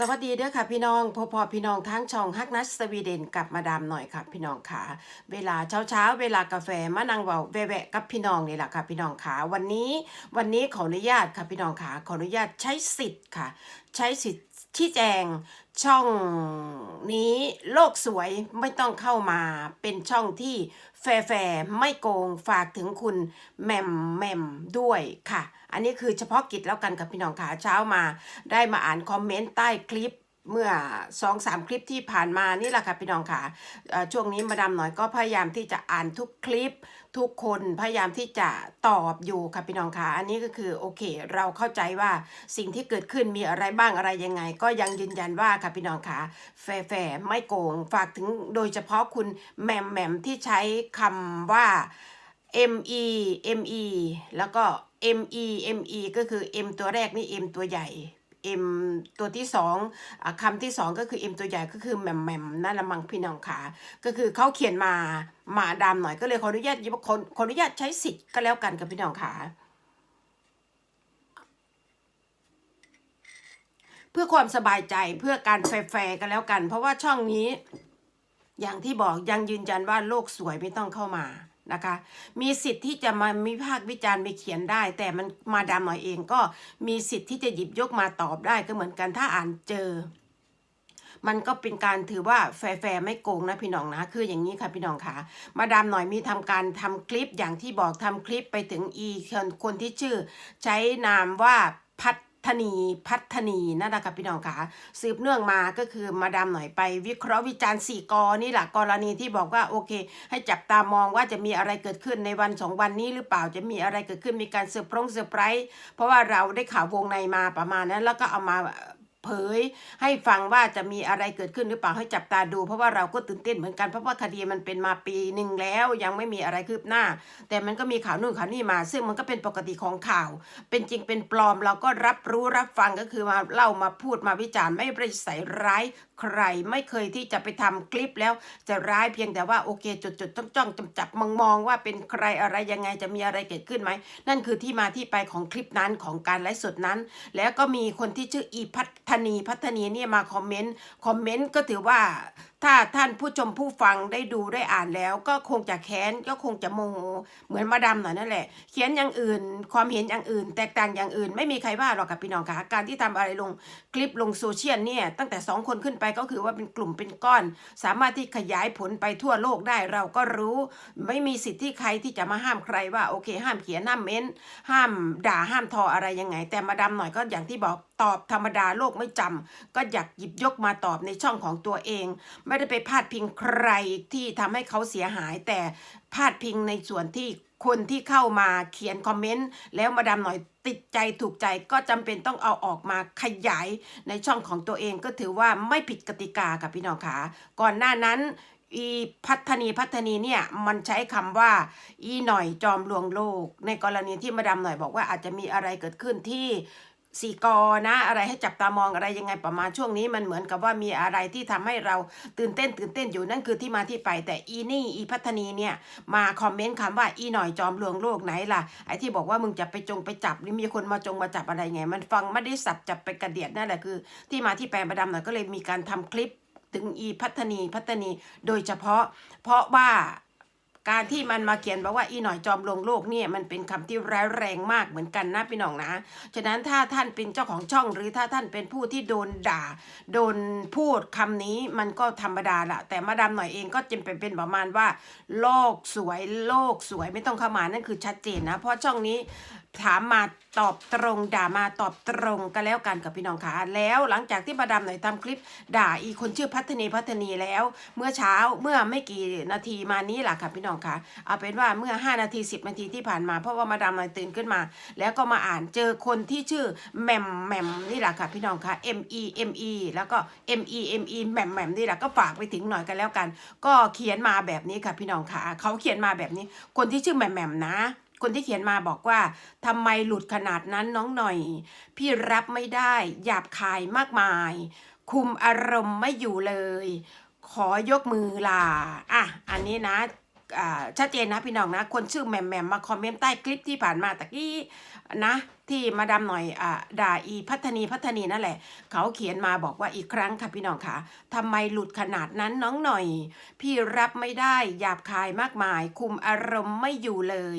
สวัสดีเด้อค่ะพี่น้องพอพอพี่น้องทั้งช่องฮักนัสสวีเดนกลับมาดามหน่อยค่ะพี่น้องขาเวลาเช้าเช้าๆเวลากาแฟมานั่งเบาแวะกับพี่น้องนี่แหละค่ะพี่น้องขาวันนี้วันนี้ขออนุญาตค่ะพี่น้องขาขออนุญาตใช้สิทธิ์ค่ะ ใช้สิทธิ์ ชี้แจงช่องนี้โลกสวยไม่ต้องเข้ามาเป็นช่องที่แฟร์ไม่โกงฝากถึงคุณแหมมแหมมด้วยค่ะ อันนี้คือเฉพาะกิจแล้วกันกับพี่น้องขาเช้ามา ได้มาอ่านคอมเมนต์ใต้คลิป เมื่อสองสามคลิปที่ผ่านมานี่แหละค่ะพี่น้องค่ะช่วงนี้มาดามหน่อยก็พยายามที่จะอ่านทุกคลิป ทุกคนพยายามที่จะตอบอยู่ค่ะพี่น้องค่ะอันนี้ก็คือโอเค เราเข้าใจว่าสิ่งที่เกิดขึ้นมีอะไรบ้างอะไรยังไง ก็ยังยืนยันว่าค่ะพี่น้องค่ะแฟร์แฟร์ไม่โกงฝากถึงโดยเฉพาะคุณแหม่มแหม่มที่ใช้คำว่า ME ME แล้วก็ ME ME ก็คือ M ตัวแรกนี่ M ตัวใหญ่ M ตัวที่สองอคำที่สองก็คือ M ตัวใหญ่ก็คือแหมมแหมมนั่นละมังพี่น้องขาก็คือเขาเขียนมามาดามหน่อยก็เลยขออนุญาตขอขออนุญาตใช้สิทธิ์ก็แล้วกันกับพี่น้องขาเพื่อความสบายใจเพื่อการแฟร์กันแล้วกัน เพราะว่าช่องนี้ อย่างที่บอกยังยืนยันว่าโลกสวยไม่ต้องเข้ามา นะคะ มีสิทธิ์ที่จะมามีภาควิจารณ์ไปเขียนได้ แต่มันมาดามหน่อยเองก็มีสิทธิ์ที่จะหยิบยกมาตอบได้ก็เหมือนกันถ้าอ่านเจอ มันก็เป็นการถือว่าแฟร์ไม่โกงนะพี่น้องนะ คืออย่างนี้ค่ะพี่น้องค่ะ มาดามหน่อยมีทำการทำคลิปอย่างที่บอกทำคลิปไปถึงอีคนที่ชื่อ ใช้นามว่าพัด ธนีพัฒนีนั่นแหละค่ะพี่น้องค่ะสืบเนื่องมาก็คือมาดามหน่อยไป วิเคราะห์วิจารณ์สี่กอนี่แหละกรณีที่บอกว่าโอเค ให้จับตามองว่าจะมีอะไรเกิดขึ้นในวันสองวันนี้หรือเปล่าจะมีอะไรเกิดขึ้นมีการเซอร์พรงเซอร์ไพรส์เพราะว่าเราได้ข่าววงในมาประมาณนั้น แล้วก็เอามา เผย ให้ฟังว่าจะมีอะไรเกิดขึ้นหรือเปล่าให้จับตาดู เพราะว่าเราก็ตื่นเต้นเหมือนกันเพราะว่าคดีมันเป็นมาปีหนึ่งแล้ว ยังไม่มีอะไรคืบหน้า แต่มันก็มีข่าวนู่นข่าวนี่มา ซึ่งมันก็เป็นปกติของข่าว เป็นจริงเป็นปลอมเราก็รับรู้รับฟังก็คือมาเล่ามาพูดมาวิจารณ์ไม่ไปใส่ร้ายใครไม่เคยที่จะไปทำคลิปแล้วจะร้ายเพียงแต่ว่าโอเคจุดจุดจ้องจ้องจำจับมองมองว่าเป็นใครอะไรยังไงจะมีอะไรเกิดขึ้นไหม นั่นคือที่มาที่ไปของคลิปนั้นของการไลฟ์สดนั้น แล้วก็มีคนที่ชื่ออีพัฒนีพัฒนีเนี่ยมาคอมเมนต์คอมเมนต์ก็ถือว่าถ้าท่านผู้ชมผู้ฟังได้ดูได้อ่านแล้ว ก็คงจะแค้นก็คงจะโมโหเหมือนมาดามหน่อยนั่นแหละ เขียนอย่างอื่น ความเห็นอย่างอื่น แตกต่างอย่างอื่น ไม่มีใครว่าหรอกกับพี่น้องค่ะการที่ทำอะไรลงคลิปลงโซเชียลเนี่ยตั้งแต่สองคนขึ้นไปก็คือว่าเป็นกลุ่มเป็นก้อน สามารถที่ขยายผลไปทั่วโลกได้เราก็รู้ ไม่มีสิทธิ์ที่ใครที่จะมาห้ามใครว่าโอเค ห้ามเขียนห้ามเม้น ห้ามด่าห้ามทออะไรยังไง แต่มาดามหน่อยก็อย่างที่บอก ตอบธรรมดาโลกไม่จำก็อยากหยิบยกมาตอบในช่องของตัวเอง ไม่ได้ไปพาดพิงใครที่ทำให้เขาเสียหาย แต่พาดพิงในส่วนที่คนที่เข้ามาเขียนคอมเมนต์แล้วมาดามหน่อยติดใจถูกใจก็จำเป็นต้องเอาออกมาขยายในช่องของตัวเองก็ถือว่าไม่ผิดกติกากับพี่น้องขาก่อนหน้านั้นอีพัฒนีพัฒนีเนี่ยมันใช้คำว่า อีหน่อยจอมลวงโลก ในกรณีที่มาดามหน่อยบอกว่าอาจจะมีอะไรเกิดขึ้นที่ สี่กอนะ อะไรให้จับตามองอะไรยังไงประมาณช่วงนี้มันเหมือนกับว่ามีอะไรที่ทำให้เราตื่นเต้น ตื่นเต้นอยู่นั่นคือที่มาที่ไป แต่อีนี่อีพัฒนีเนี่ยมาคอมเมนต์คำว่าอีหน่อยจอมลวงโลกไหนล่ะไอ้ที่บอกว่ามึงจะไปจงไปจับหรือมีคนมาจงมาจับอะไรไง มันฟังไม่ได้สับจับไปกระเดียดนั่นแหละคือ ที่มาที่ไปมาดามหน่อยก็เลยมีการทำคลิปถึงอีพัฒนีพัฒนีโดยเฉพาะ เพราะว่า การที่มันมาเขียนบอกว่าอีหน่อยจอมลงโลกเนี่ยมันเป็นคำที่ร้ายแรงมากเหมือนกันนะพี่น้องนะ ฉะนั้นถ้าท่านเป็นเจ้าของช่องหรือถ้าท่านเป็นผู้ที่โดนด่า โดนพูดคำนี้มันก็ธรรมดาละแต่มาดามหน่อยเองก็จะเป็นเป็นประมาณว่า โลกสวยโลกสวยไม่ต้องเข้ามานั่นคือชัดเจนนะ เพราะช่องนี้ ถามมาตอบตรงด่ามาตอบตรงก็แล้วกันกับพี่น้องคะแล้วหลังจากที่มาดามหน่อยทำคลิป ด่าอีคนชื่อพัฒนีพัฒนีแล้ว เมื่อเช้าเมื่อไม่กี่นาทีมานี้แหละค่ะพี่น้องคะเอาเป็นว่าเมื่อ 5 นาที 10 นาทีที่ผ่านมา เพราะว่ามาดามหน่อยตื่นขึ้นมา แล้วก็มาอ่านเจอคนที่ชื่อแหม่มแหม่มนี่แหละค่ะพี่น้องคะ M E M E แล้วก็ M E M E แหม่มแหม่มนี่แหละก็ฝากไปถึงหน่อยกันแล้วกัน ก็เขียนมาแบบนี้ค่ะพี่น้องคะเขาเขียนมาแบบนี้ คนที่ชื่อแหม่มแหม่มนะ คนที่เขียนมาบอกว่าทำไมหลุดขนาดนั้นน้องหน่อย พี่รับไม่ได้หยาบคายมากมาย คุมอารมณ์ไม่อยู่เลย ขอยกมือลาอะอันนี้นะชัดเจนนะพี่น้องนะ คนชื่อแหม่มแหม่มมาคอมเมนต์ใต้คลิปที่ผ่านมาตะกี้นะ ที่มาดามหน่อยอ่าด่าอีพัฒนีพัฒนีนั่นแหละ เขาเขียนมาบอกว่าอีกครั้งค่ะพี่น้องค่ะทำไมหลุดขนาดนั้นน้องหน่อย พี่รับไม่ได้หยาบคายมากมาย คุมอารมณ์ไม่อยู่เลย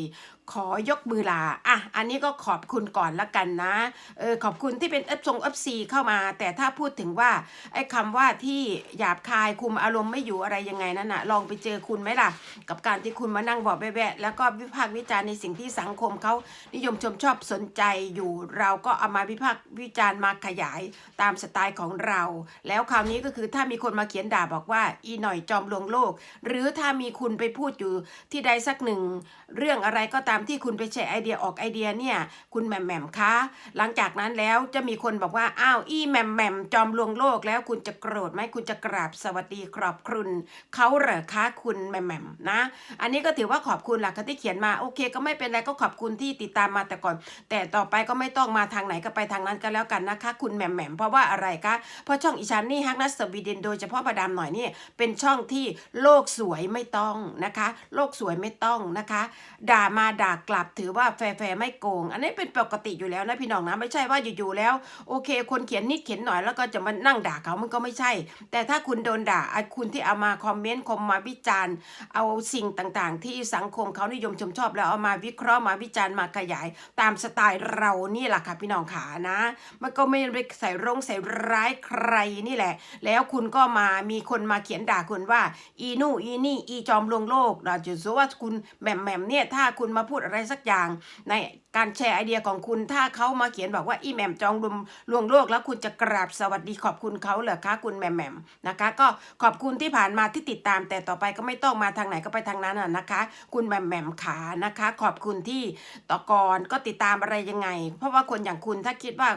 ขอยกมือลาอะอันนี้ก็ขอบคุณก่อนละกันนะเออขอบคุณที่เป็นเอฟทรงเอฟซีเข้ามา แต่ถ้าพูดถึงว่าไอ้คำว่าที่หยาบคายคุมอารมณ์ไม่อยู่อะไรยังไงนั่นน่ะลองไปเจอคุณไหมล่ะ กับการที่คุณมานั่งบอกแบะแล้วก็วิพากษ์วิจารณ์ในสิ่งที่สังคมเขานิยมชมชอบสนใจอยู่ เราก็เอามาวิพากษ์วิจารณ์มาขยายตามสไตล์ของเรา แล้วคราวนี้ก็คือถ้ามีคนมาเขียนด่าบอกว่าอีหน่อยจอมลวงโลก หรือถ้ามีคุณไปพูดอยู่ที่ใดสักหนึ่งเรื่องอะไรก็ตามที่คุณไปแชร์ไอเดียออกไอเดียเนี่ย คุณแหม่มแหม่มคะ หลังจากนั้นแล้วจะมีคนบอกว่า อ้าว อีแหม่มแหม่มจอมลวงโลกแล้วคุณจะโกรธไหมคุณจะกราบสวัสดีขอบคุณเขาเหรอคะคุณแหม่มแหม่มนะ อันนี้ก็ถือว่าขอบคุณหลักที่เขียนมา โอเค ก็ไม่เป็นไรก็ขอบคุณที่ติดตามมาแต่ก่อน แต่ต่อไปก็ไม่ต้องมาทางไหนก็ไปทางนั้นก็แล้วกันนะคะ คุณแหม่มแหม่มเพราะว่าอะไรคะ เพราะช่องอีชันนี่ฮักนัสสวีเดนโดยเฉพาะประดามหน่อยนี่เป็นช่องที่โลกสวยไม่ต้องนะคะ โลกสวยไม่ต้องนะคะ ด่ามาด่ากลับถือว่าแฟร์ไม่โกง อันนี้เป็นปกติอยู่แล้วนะพี่น้องนะไม่ใช่ว่าอยู่ๆแล้ว โอเค คนเขียนนิดเขียนหน่อยแล้วก็จะมานั่งด่าเขามันก็ไม่ใช่ แต่ถ้าคุณโดนด่าไอ้คุณที่เอามาคอมเมนต์คมมาวิจารณ์ เอาสิ่งต่างๆ ที่สังคมเขานิยมชมชอบแล้วเอามาวิเคราะห์มาวิจารณ์มาขยาย ตามสไตล์เรานี่แหละค่ะพี่น้องขานะ มันก็ไม่ได้ใส่รงใส่ร้ายใครนี่แหละ แล้วคุณก็มามีคนมาเขียนด่าคุณว่า อีนู่อีนี่อีจอมลวงโลกเราจะรู้ว่าคุณแหม่มแหม่มเนี่ยถ้าคุณมาพูดอะไรสักอย่างใน การแชร์ไอเดียของคุณถ้าเขามาเขียนบอกว่าอีแหม่มจองลวงลวงโลก แล้วคุณจะกราบสวัสดีขอบคุณเขาเหรอคะคุณแหม่มแหม่มนะคะ ก็ขอบคุณที่ผ่านมาที่ติดตาม แต่ต่อไปก็ไม่ต้องมาทางไหนก็ไปทางนั้นน่ะนะคะ คุณแหม่มแหม่มขานะคะ ขอบคุณที่ต่อก่อนก็ติดตามอะไรยังไง เพราะว่าคนอย่างคุณถ้าคิดว่า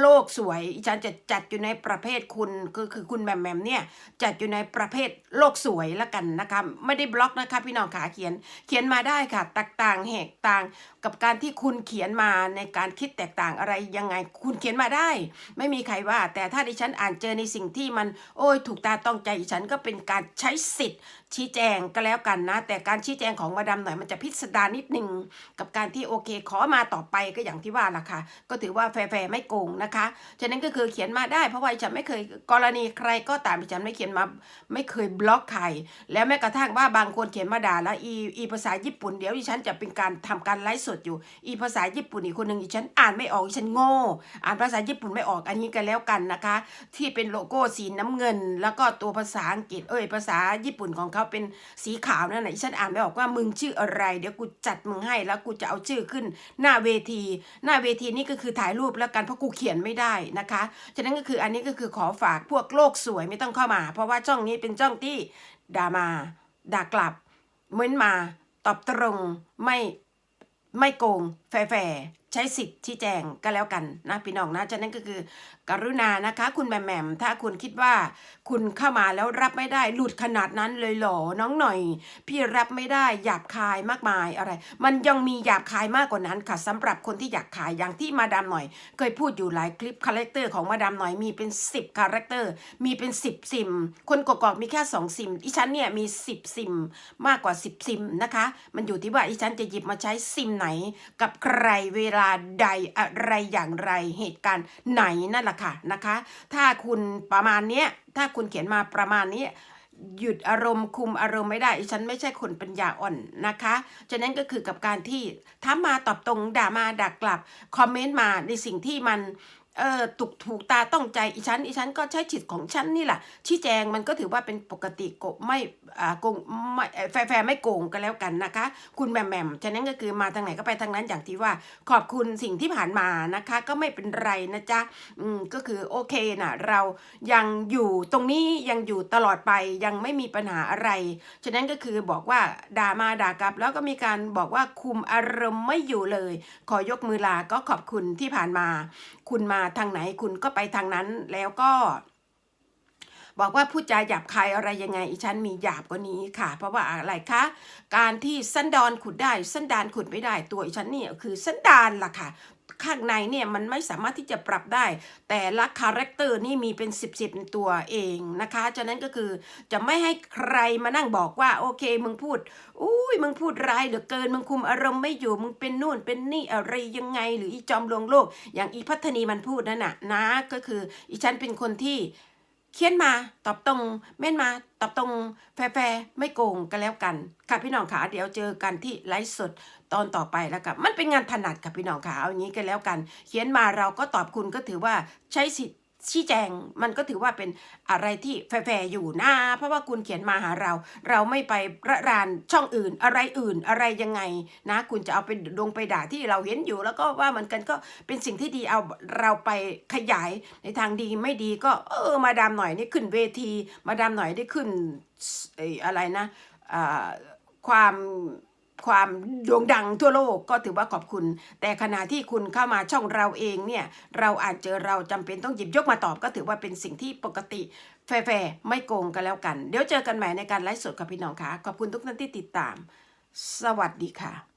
โลกสวยอีฉันจะจัดอยู่ในประเภทคุณคือคือคุณแหม่มแหม่มเนี่ยจัดอยู่ในประเภทโลกสวยละกันนะคะไม่ได้บล็อกนะคะพี่น้องขาเขียน เขียนมาได้ค่ะแตกต่างแหกต่างกับการที่คุณเขียนมาในการคิดแตกต่างอะไรยังไง คุณเขียนมาได้ ไม่มีใครว่า แต่ถ้าดิฉันอ่านเจอในสิ่งที่มัน โอ้ยถูกตาต้องใจดิฉันก็เป็นการใช้สิทธิ์ชี้แจงก็แล้วกันนะ แต่การชี้แจงของมาดามหน่อยมันจะพิสดารนิดนึงกับการที่โอเค ขอมาต่อไปก็อย่างที่ว่าล่ะค่ะ ก็ถือว่าแฟร์ไม่โกงนะคะฉะนั้นก็คือเขียนมาได้เพราะว่าฉันไม่เคยกรณีใครก็ตามฉันไม่เขียนมาไม่เคยบล็อกใครแล้วแม้กระทั่งว่าบางคนเขียนมาด่าแล้วอีอีภาษาญี่ปุ่นเดี๋ยวดิฉันจะเป็นการทำการไลฟ์สดอยู่ อีภาษาญี่ปุ่นอีกคนหนึ่งดิฉันอ่านไม่ออกดิฉันโง่อ่านภาษาญี่ปุ่นไม่ออกอันนี้กันแล้วกันนะคะ ที่เป็นโลโก้สีน้ำเงิน แล้วก็ตัวภาษาอังกฤษเอ้ยภาษาญี่ปุ่นของเขาเป็นสีขาวนั่นแหละฉันอ่านไม่ออกว่ามึงชื่ออะไร เดี๋ยวกูจัดมึงให้แล้วกูจะเอาชื่อขึ้น หน้าเวที หน้าเวทีนี่ก็คือถ่ายรูปแล้วกันเพราะกูเขียนไม่ได้นะคะฉะนั้นก็คืออันนี้ก็คือขอฝากพวกโลกสวยไม่ต้องเข้ามา เพราะว่าช่องนี้เป็นช่องที่ด่ามาด่ากลับเม้นมาตอบตรงไม่ไม่โกง แฟร์ใช้สิทธิ์ชี้แจงก็แล้วกันนะพี่น้องนะฉะนั้นก็คือ กรุณานะคะ คุณแหม่มแหม่มถ้าคุณคิดว่า คุณเข้ามาแล้วรับไม่ได้หลุดขนาดนั้นเลยเหรอน้องหน่อย พี่รับไม่ได้หยาบคายมากมายอะไร มันยังมีหยาบคายมากกว่านั้นค่ะสำหรับคนที่อยากขายอย่างที่มาดามหน่อย เคยพูดอยู่หลายคลิปคาแรคเตอร์ของมาดามหน่อยมีเป็น 10คาแรคเตอร์มีเป็น 10 ซิม คนกอกๆมีแค่ 2 ซิมอีฉันเนี่ยมี 10 ซิมมากกว่า 10 ซิมนะคะ มันอยู่ที่ว่าอีฉันจะหยิบมาใช้ซิมไหนกับใครเวลาใดอะไรอย่างไรเหตุการณ์ไหนนั่นแหละค่ะนะคะ ถ้าคุณประมาณเนี้ยถ้าคุณเขียนมาประมาณนี้หยุดอารมณ์คุมอารมณ์ไม่ได้ฉันไม่ใช่คนปัญญาอ่อนนะคะฉะนั้นก็คือกับการที่ถ้ามาตอบตรงด่ามาด่ากลับ คอมเมนต์มาในสิ่งที่มัน เออถูกถูกตาต้องใจอีฉันอีฉันก็ใช้จิตของฉันนี่แหละชี้แจงมันก็ถือว่าเป็นปกติโกไม่อ่าโกงไม่แฟร์แฟร์ไม่โกงก็แล้วกันนะคะ คุณแหม่มแหม่มฉะนั้นก็คือมาทางไหนก็ไปทางนั้นอย่างที่ว่า ขอบคุณสิ่งที่ผ่านมานะคะ ก็ไม่เป็นไรนะจ๊ะอืมก็คือโอเคนะเรายังอยู่ตรงนี้ยังอยู่ตลอดไปยังไม่มีปัญหาอะไร ฉะนั้นก็คือบอกว่าด่ามาด่ากลับ แล้วก็มีการบอกว่าคุมอารมณ์ไม่อยู่เลย ขอยกมือลาก็ขอบคุณที่ผ่านมา คุณมาทางไหนคุณก็ไปทางนั้นแล้วก็ บอกว่าพูดจาหยาบคายอะไรยังไงอีฉันมีหยาบกว่านี้ค่ะ เพราะว่าอะไรคะ การที่สันดอนขุดได้ สันดานขุดไม่ได้ตัวอีฉันเนี่ยคือสันดานล่ะค่ะ ข้างในเนี่ยมันไม่สามารถที่จะปรับได้ แต่ละคาแรคเตอร์นี่มีเป็นสิบสิบตัวเองนะคะ ฉะนั้นก็คือจะไม่ให้ใครมานั่งบอกว่าโอเคมึงพูดอุ้ยมึงพูดร้ายเหลือเกินมึงคุมอารมณ์ไม่อยู่มึงเป็นนู่นเป็นนี่อะไรยังไง หรืออีจอมลวงโลก อย่างอีพัฒนีมันพูดนั่นน่ะนะก็คืออีฉันเป็นคนที่ เขียนมาตอบตรงเม่นมาตอบตรงแฟร์ไม่โกงกันแล้วกัน ค่ะพี่น้องขาเดี๋ยวเจอกันที่ไลฟ์สดตอนต่อไปแล้วกันมันเป็นงานถนัดค่ะพี่น้องขาเอาอย่างนี้กันแล้วกัน เขียนมาเราก็ตอบคุณก็ถือว่าใช้สิทธิ์ ชี้แจงมันก็ถือว่าเป็นอะไรที่แฟร์อยู่นะเพราะว่าคุณเขียนมาหาเรา เราไม่ไประรานช่องอื่น อะไรอื่นอะไรยังไงนะ คุณจะเอาไปดงไปด่าที่เราเห็นอยู่ แล้วก็ว่ามันกันก็เป็นสิ่งที่ดีเอาเราไปขยายในทางดีไม่ดีก็เออมาดามหน่อยนี่ขึ้นเวที มาดามหน่อยได้ขึ้นเอออะไรนะความ ความโด่งดังทั่วโลกก็ถือว่าขอบคุณ แต่ขณะที่คุณเข้ามาช่องเราเองเนี่ย เราอาจเจอเราจำเป็นต้องหยิบยกมาตอบก็ถือว่าเป็นสิ่งที่ปกติ แฟร์ไม่โกงกันแล้วกัน เดี๋ยวเจอกันใหม่ในการไลฟ์สดกับพี่น้องค่ะ ขอบคุณทุกท่านที่ติดตาม สวัสดีค่ะ